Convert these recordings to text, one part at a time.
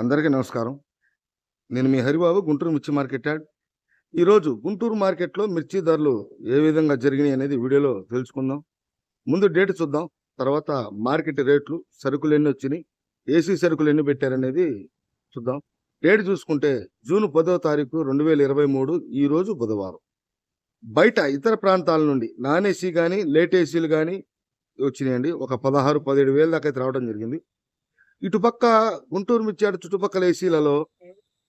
అందరికీ నమస్కారం. నేను మీ హరిబాబు గుంటూరు మిర్చి మార్కెట్ యాడ్. ఈరోజు గుంటూరు మార్కెట్లో మిర్చి ధరలు ఏ విధంగా జరిగినాయి అనేది వీడియోలో తెలుసుకుందాం. ముందు డేట్ చూద్దాం. తర్వాత మార్కెట్ రేట్లు సరుకులు ఎన్ని వచ్చినాయి ఏసీ సరుకులు ఎన్ని పెట్టారనేది చూద్దాం. డేట్ చూసుకుంటే జూన్ పదో తారీఖు రెండు వేల ఇరవై మూడు ఈరోజు బుధవారం. బయట ఇతర ప్రాంతాల నుండి నాన్ ఏసీ కానీ లేట్ ఏసీలు కానీ వచ్చినాయండి. ఒక పదహారు పదిహేడు వేల దాకా అయితే రావడం జరిగింది. ఇటుపక్క గుంటూరు మిర్చి చుట్టుపక్కల ఏసీలలో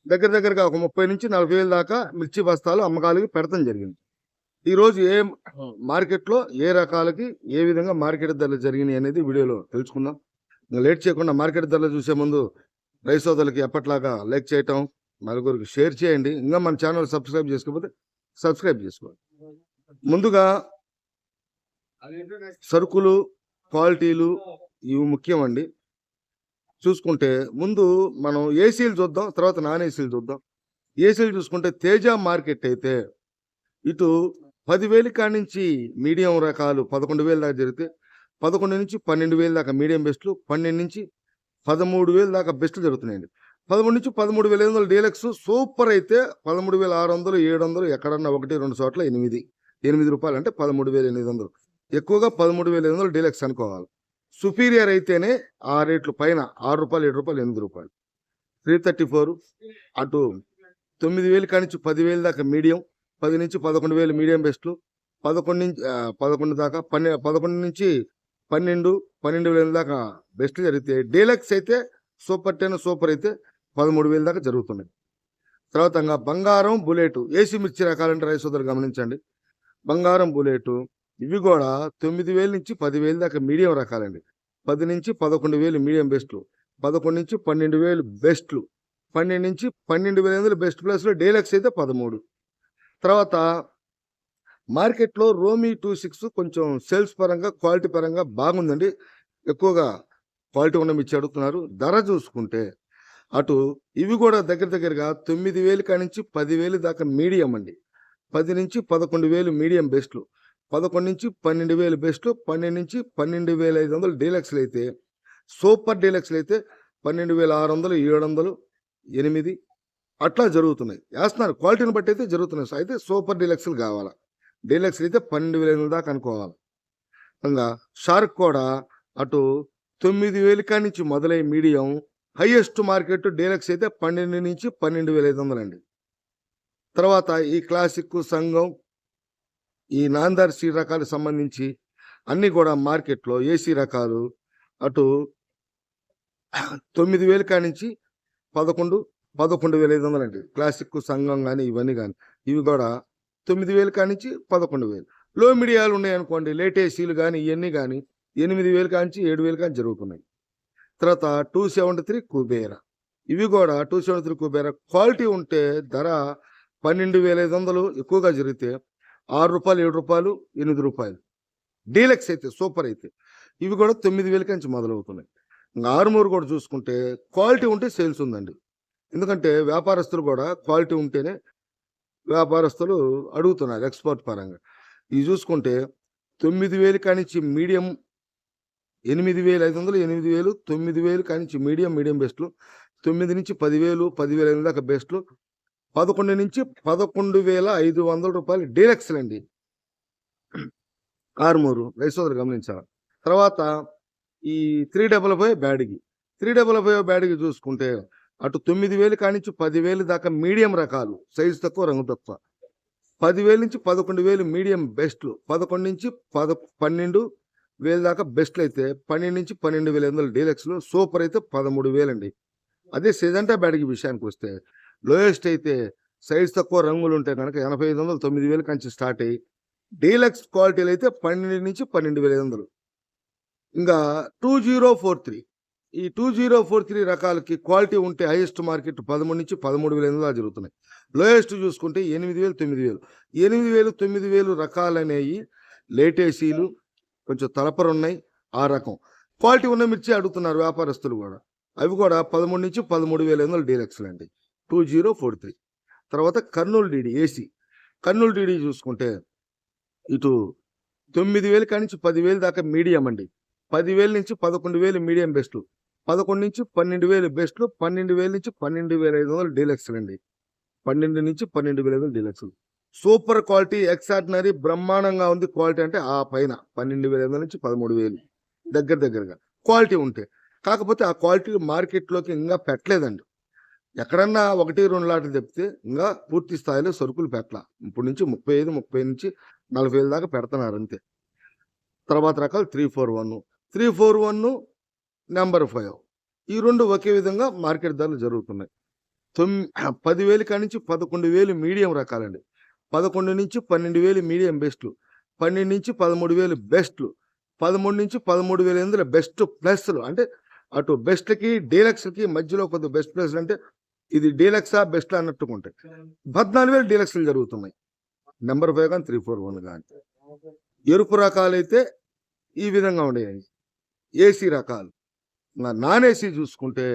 దగ్గర దగ్గరగా ఒక ముప్పై నుంచి నలభై వేల దాకా మిర్చి బస్తాలు అమ్మకాలకి పెడతం జరిగింది. ఈరోజు ఏ మార్కెట్లో ఏ రకాలకి ఏ విధంగా మార్కెట్ ధరలు జరిగినాయి అనేది వీడియోలో తెలుసుకుందాం. ఇంకా లేట్ చేయకుండా మార్కెట్ ధరలు చూసే ముందు రైస్ సోదరులకి ఎప్పట్లాగా లైక్ చేయటం నలుగురికి షేర్ చేయండి. ఇంకా మన ఛానల్ సబ్స్క్రైబ్ చేసుకోకపోతే సబ్స్క్రైబ్ చేసుకోండి. ముందుగా సరుకులు క్వాలిటీలు ఇవి ముఖ్యం అండి చూసుకుంటే ముందు మనం ఏసీలు చూద్దాం తర్వాత నాన్ ఏసీలు చూద్దాం. ఏసీలు చూసుకుంటే తేజ మార్కెట్ అయితే ఇటు పదివేలు కాడి నుంచి మీడియం రకాలు పదకొండు వేలు దాకా జరిగితే పదకొండు నుంచి పన్నెండు వేలు దాకా మీడియం బెస్ట్లు పన్నెండు నుంచి పదమూడు వేలు దాకా బెస్ట్లు జరుగుతున్నాయండి. పదమూడు నుంచి పదమూడు వేల ఐదు వందల డీలక్స్ సూపర్ అయితే పదమూడు వేల ఆరు వందలు ఏడు వందలు ఎక్కడన్నా ఒకటి రెండు చోట్ల ఎనిమిది. ఎనిమిది రూపాయలు అంటే పదమూడు వేల ఎనిమిది వందలు. ఎక్కువగా పదమూడు వేల ఐదు వందలు డీలక్స్ అనుకోవాలి. సుపీరియర్ అయితేనే ఆ రేట్లు పైన ఆరు రూపాయలు ఏడు రూపాయలు ఎనిమిది రూపాయలు. త్రీ థర్టీ ఫోర్ అటు తొమ్మిది వేలు కానించి పదివేలు దాకా మీడియం పది నుంచి పదకొండు వేలు మీడియం బెస్ట్లు పదకొండు నుంచి పదకొండు దాకా పన్నె పదకొండు నుంచి పన్నెండు పన్నెండు వేల దాకా బెస్ట్లు జరిగితే డీలక్స్ అయితే సూపర్ టెన్ సూపర్ అయితే పదమూడు వేల దాకా జరుగుతున్నాయి. తర్వాత బంగారం బుల్లెట్ ఏసీ మిర్చి రకాలంటే రైస్ సోదరు గమనించండి. బంగారం బుల్లెట్ ఇవి కూడా తొమ్మిది వేల నుంచి పదివేలు దాకా మీడియం రకాలండి. పది నుంచి పదకొండు వేలు మీడియం బెస్ట్లు. పదకొండు నుంచి పన్నెండు వేలు బెస్ట్లు. పన్నెండు నుంచి పన్నెండు వేల ఎనిమిది బెస్ట్ ప్లేస్లో డీలక్స్ అయితే పదమూడు. తర్వాత మార్కెట్లో రోమీ టూ సిక్స్ కొంచెం సేల్స్ పరంగా క్వాలిటీ పరంగా బాగుందండి. ఎక్కువగా క్వాలిటీ ఉన్న ఇచ్చి అడుగుతున్నారు. ధర చూసుకుంటే అటు ఇవి కూడా దగ్గర దగ్గరగా తొమ్మిది వేలు కానించి పదివేలు దాకా మీడియం అండి. పది నుంచి పదకొండు వేలు మీడియం బెస్ట్లు. పదకొండు నుంచి పన్నెండు వేలు బెస్ట్లు పన్నెండు నుంచి పన్నెండు వేల ఐదు వందలు డీలక్స్లు అయితే సూపర్ డీలక్స్లు అయితే పన్నెండు వేల ఆరు వందలు ఏడు వందలు ఎనిమిది అట్లా జరుగుతున్నాయి. వేస్తున్నారు క్వాలిటీని బట్టి అయితే జరుగుతున్నాయి. అయితే సూపర్ డీలక్స్లు కావాలా? డీలక్స్లు అయితే పన్నెండు వేల ఎనిమిది దాకా అనుకోవాలి. ఇంకా షార్క్ కూడా అటు తొమ్మిది వేల కాడి నుంచి మొదలై మీడియం హైయెస్ట్ మార్కెట్ డీలక్స్ అయితే పన్నెండు నుంచి పన్నెండు వేల ఐదు వందలు అండి తర్వాత ఈ క్లాసిక్ సంఘం ఈ నాందార్ సీ రకాలకు సంబంధించి అన్నీ కూడా మార్కెట్లో ఏసీ రకాలు అటు తొమ్మిది వేలు కానించి పదకొండు పదకొండు వేల ఐదు వందలు అండి. క్లాసిక్ సంఘం కానీ ఇవన్నీ కానీ ఇవి కూడా తొమ్మిది వేలు కానించి పదకొండు వేలు. లో మీడియాలు ఉన్నాయనుకోండి లేట్ ఏసీలు కానీ ఇవన్నీ కానీ ఎనిమిది వేలు కానించి ఏడు వేలు కానీ జరుగుతున్నాయి. తర్వాత టూ సెవెంటీ త్రీ కుబేరా. ఇవి కూడా two seventy three Kubera quality ఉంటే ధర పన్నెండు వేల ఐదు వందలు ఎక్కువగా జరిగితే ఆరు రూపాయలు ఏడు రూపాయలు ఎనిమిది రూపాయలు. డీలక్స్ అయితే సూపర్ అయితే. ఇవి కూడా తొమ్మిది వేల నుంచి మొదలవుతున్నాయి. ఇంకా ఆరుమూరు కూడా చూసుకుంటే క్వాలిటీ ఉంటే సేల్స్ ఉందండి. ఎందుకంటే వ్యాపారస్తులు కూడా క్వాలిటీ ఉంటేనే వ్యాపారస్తులు అడుగుతున్నారు ఎక్స్పోర్ట్ పరంగా. ఇవి చూసుకుంటే తొమ్మిది వేలు కానించి మీడియం ఎనిమిది వేలు ఐదు వందలు ఎనిమిది వేలు తొమ్మిది వేలు కానించి మీడియం మీడియం బెస్ట్లు తొమ్మిది నుంచి పదివేలు పదివేల ఐదు దాకా బెస్ట్లు పదకొండు నుంచి పదకొండు వేల ఐదు వందల రూపాయలు డీలక్స్లు అండి ఆరుమూరు రైసోదరు గమనించాలి తర్వాత ఈ త్రీ డబల్ ఫైవ్ బ్యాడ్కి త్రీ డబల్ ఫైవ్ బ్యాడ్కి చూసుకుంటే అటు తొమ్మిది వేలు కానించి పదివేలు దాకా మీడియం రకాలు సైజు తక్కువ రంగు తక్కువ. పదివేలు నుంచి పదకొండు వేలు మీడియం బెస్ట్లు పదకొండు నుంచి పద పన్నెండు వేలు దాకా బెస్ట్లు అయితే పన్నెండు నుంచి పన్నెండు వేల ఎనిమిది వందల డీలక్స్లు సూపర్ అయితే పదమూడు వేలండి. అదే సెజంటా బ్యాడ్కి విషయానికి వస్తే లోయెస్ట్ అయితే సైజ్ తక్కువ రంగులు ఉంటాయి కనుక ఎనభై ఐదు వందలు తొమ్మిది వేలు కంచి స్టార్ట్ అయ్యి. డీలక్స్ క్వాలిటీలు అయితే పన్నెండు నుంచి పన్నెండు వేల ఐదు వందలు. ఇంకా టూ జీరో ఫోర్ త్రీ. ఈ టూ జీరో ఫోర్ త్రీ రకాలకి క్వాలిటీ ఉంటే హైయెస్ట్ మార్కెట్ పదమూడు నుంచి పదమూడు వేల ఎనిమిది జరుగుతున్నాయి. లోయెస్ట్ చూసుకుంటే ఎనిమిది వేలు తొమ్మిది వేలు. ఎనిమిది వేలు తొమ్మిది వేలు రకాలనేవి లేటేసీలు కొంచెం తలపరు ఉన్నాయి ఆ రకం. క్వాలిటీ ఉన్న మిర్చి అడుగుతున్నారు వ్యాపారస్తులు కూడా. అవి కూడా పదమూడు నుంచి పదమూడు వేల ఎనిమిది డీలక్స్లు అండి టూ జీరో ఫోర్ త్రీ. తర్వాత Kurnool DD AC. Kurnool DD చూసుకుంటే ఇటు తొమ్మిది వేలు కాడి నుంచి పదివేలు దాకా మీడియం అండి. పదివేల నుంచి పదకొండు వేలు మీడియం బెస్ట్ పదకొండు నుంచి పన్నెండు వేలు బెస్ట్లు పన్నెండు వేల నుంచి పన్నెండు వేల ఐదు వందలు డీలక్స్లు అండి. పన్నెండు నుంచి పన్నెండు వేల ఐదు వందలు డీలక్స్లు. సూపర్ క్వాలిటీ ఎక్సార్డినరీ బ్రహ్మాండంగా ఉంది క్వాలిటీ అంటే ఆ పైన పన్నెండు వేల ఐదు వందల నుంచి పదమూడు వేలు. దగ్గర దగ్గరగా క్వాలిటీ ఉంటే. కాకపోతే ఆ క్వాలిటీ మార్కెట్లోకి ఇంకా పెట్టలేదండి. ఎక్కడన్నా ఒకటి రెండు లాట్లు చెప్తే ఇంకా పూర్తి స్థాయిలో సరుకులు పెట్టాల. ఇప్పుడు నుంచి ముప్పై ఐదు ముప్పై నుంచి నలభై ఐదు దాకా పెడుతున్నారు అంతే. తర్వాత రకాలు three four one three four one number five. ఈ రెండు ఒకే విధంగా మార్కెట్ ధరలు జరుగుతున్నాయి. తొమ్మిది పదివేలు కాడి నుంచి పదకొండు వేలు మీడియం రకాలండి. పదకొండు నుంచి పన్నెండు వేలు మీడియం బెస్ట్లు. పన్నెండు నుంచి పదమూడు వేలు బెస్ట్లు. పదమూడు నుంచి పదమూడు వేల ఎనిమిదిలో బెస్ట్ ప్లస్లు అంటే అటు బెస్ట్కి డీలక్స్కి మధ్యలో కొద్ది బెస్ట్ ప్లస్ అంటే ఇది డీలక్సా బెస్ట్ అన్నట్టుగా ఉంటాయి పద్నాలుగు వేలు డీలక్స్లు జరుగుతున్నాయి. నెంబర్ ఫైవ్ కానీ త్రీ ఫోర్ వన్ కానీ. ఎరుపు రకాలైతే ఈ విధంగా ఉండేవి. ఏసీ రకాలు. నాన్ ఏసీ చూసుకుంటే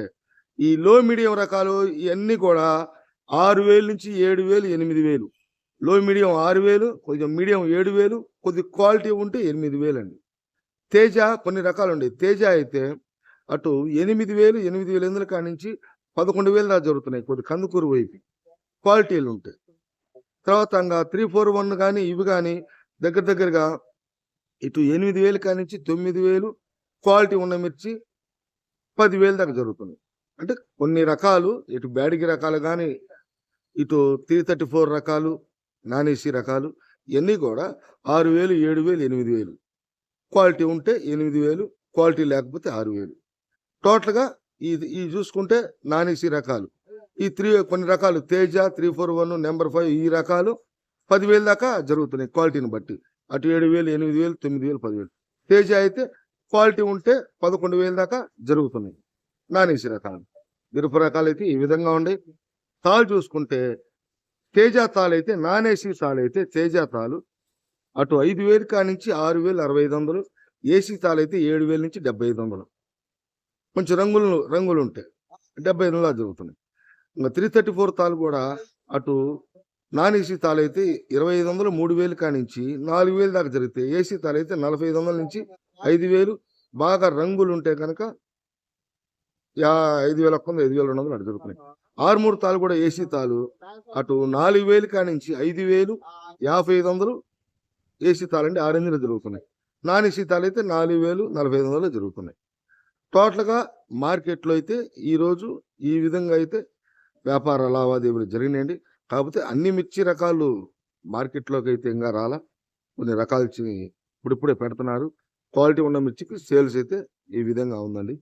ఈ లో మీడియం రకాలు ఇవన్నీ కూడా ఆరు వేలు నుంచి ఏడు వేలు ఎనిమిది వేలు. లో మీడియం ఆరు వేలు కొంచెం మీడియం ఏడు వేలు కొద్ది క్వాలిటీ ఉంటే ఎనిమిది వేలు అండి తేజ కొన్ని రకాలు ఉండేవి. తేజ అయితే అటు ఎనిమిది వేలు ఎనిమిది వేల ఎనిమిది కాడి నుంచి పదకొండు వేలు దాకా జరుగుతున్నాయి. కొద్ది కందుకూరు వైపు క్వాలిటీలు ఉంటాయి. తర్వాత ఇంకా త్రీ ఫోర్ వన్ కానీ ఇవి కానీ దగ్గర దగ్గరగా ఇటు ఎనిమిది వేలు కానించి తొమ్మిది వేలు క్వాలిటీ ఉన్న మిర్చి పదివేలు దాకా జరుగుతుంది అంటే కొన్ని రకాలు ఇటు బ్యాడిగి రకాలు కానీ ఇటు త్రీ థర్టీ ఫోర్ రకాలు నాన్ ఏసీ రకాలు ఇవన్నీ కూడా ఆరు వేలు ఏడు వేలు ఎనిమిది వేలు. క్వాలిటీ ఉంటే ఎనిమిది వేలు క్వాలిటీ లేకపోతే ఆరు వేలు. టోటల్గా ఇది ఇవి చూసుకుంటే నాన్ ఏసీ రకాలు. ఈ త్రీ కొన్ని రకాలు Teja three four one number five ఈ రకాలు పదివేలు దాకా జరుగుతున్నాయి క్వాలిటీని బట్టి. అటు ఏడు వేలు ఎనిమిది వేలు తొమ్మిది వేలు పదివేలు. తేజ అయితే క్వాలిటీ ఉంటే పదకొండు వేలు దాకా జరుగుతున్నాయి నాన్ ఏసీ రకాలు. ఇరుపు రకాలు అయితే ఈ విధంగా ఉండే తాళ్ళు చూసుకుంటే తేజ తాళ్ళు అయితే నాన్ ఏసీ తాళ్ళు అయితే తేజ తాళ్ళు అటు ఐదు వేలు కానించి ఆరు వేలు అరవై ఐదు వందలు. ఏసీ తాళ్ళు అయితే ఏడు వేల నుంచి డెబ్బై ఐదు వందలు. కొంచెం రంగులు రంగులు ఉంటాయి. డెబ్బై ఐదు వందలు జరుగుతున్నాయి. ఇంకా త్రీ థర్టీ ఫోర్ తాళ్ళు కూడా అటు నాన్ ఏసీ తాళ్ళు అయితే ఇరవై ఐదు వందలు మూడు వేలు కానించి నాలుగు వేలు దాకా జరుగుతాయి ఏసీ తాళ్ళు అయితే నలభై ఐదు వందల నుంచి ఐదు వేలు బాగా రంగులు ఉంటే కనుక యా ఐదు వేల ఒక్క ఐదు వేల రెండు వందలు అటు జరుగుతున్నాయి. ఆరుమూరు తాళ్ళు కూడా ఏసీ తాళు అటు నాలుగు వేలు కానించి ఐదు వేలు యాభై ఐదు వందలు ఏసీ తాళ్ళు అంటే ఆరు వందలు జరుగుతున్నాయి. నాన్ ఏసీ తాళ్ళు అయితే నాలుగు వేలు నలభై ఐదు వందలు జరుగుతున్నాయి. టోటల్గా మార్కెట్లో అయితే ఈరోజు ఈ విధంగా అయితే వ్యాపార లావాదేవీలు జరిగినాయండి. కాకపోతే అన్ని మిర్చి రకాలు మార్కెట్లోకి అయితే ఇంకా రాలా. కొన్ని రకాలు ఇప్పుడిప్పుడే పెడుతున్నారు. క్వాలిటీ ఉన్న మిర్చికి సేల్స్ అయితే ఈ విధంగా ఉందండి.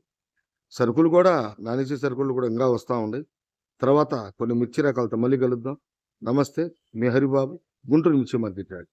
సరుకులు కూడా నానేసే సరుకులు కూడా ఇంకా వస్తూ ఉన్నాయి తర్వాత కొన్ని మిర్చి రకాలతో మళ్ళీ కలుద్దాం. నమస్తే. మీ హరిబాబు గుంటూరు మిర్చి మార్కెట్ యార్డ్